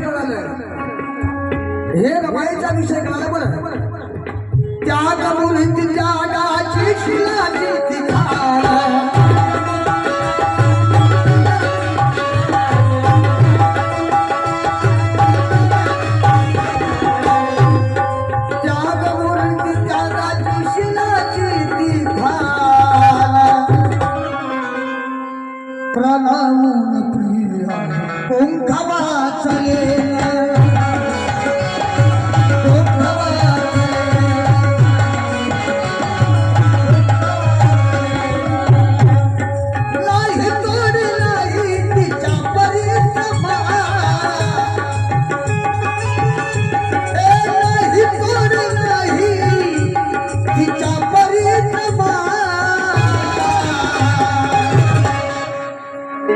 कळालं हे रमाईचा विषय कळाला बरं. त्या गमुरीत त्या गाची शिलाची ठिकाण त्या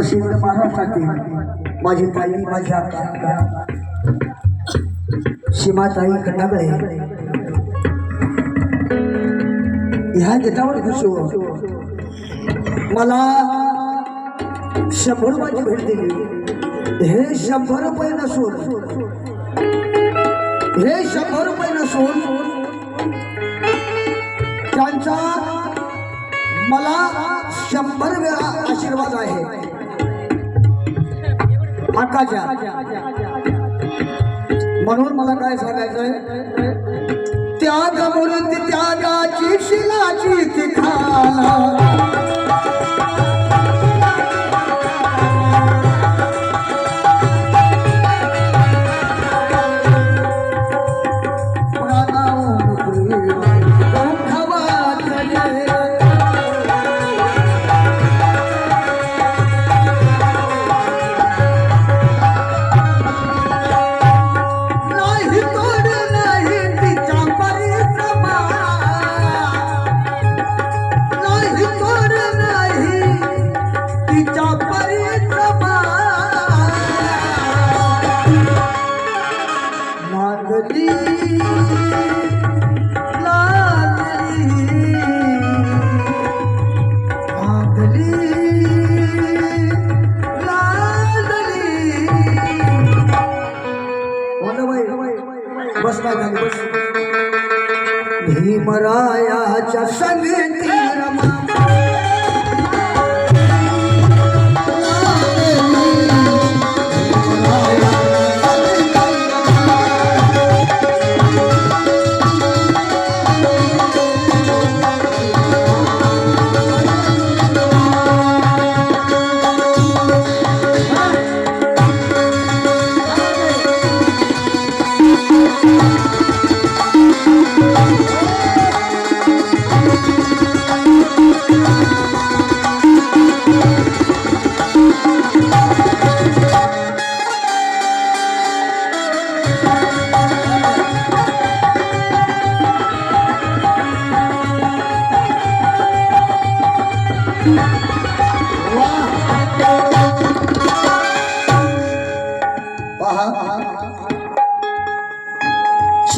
प्रसिद्ध महाराष्ट्रातील माझी ताई माझी आका सीमाताई खंडागळे ह्या गीतावर खुश हो. मला शंभर रुपयाची भेट दिली. हे शंभर रुपये नसून हे शंभर रुपये नसून त्यांचा मला शंभर वेळा आशीर्वाद आहे. आकाशात म्हणून मला काय सांगायचंय? त्याग म्हणून त्यागाची शिलाची तिखाला भीमरायाच्या संगती रमा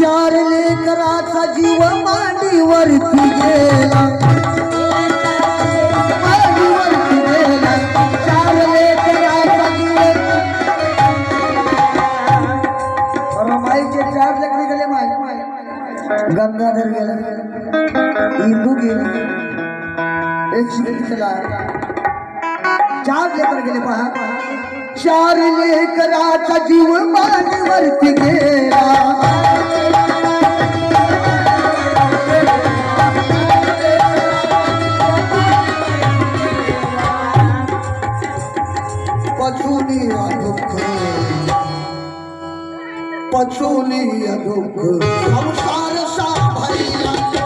चार लेकराचा जीव मांडीवरती गेला. चार चार गेले गंगाधर गेला. इंदू गेले. एक शिकला चार लेकर गेले पहा. चार लेकराचा जीव मानवरती गेला पचुनी दुःख संसार सा भैया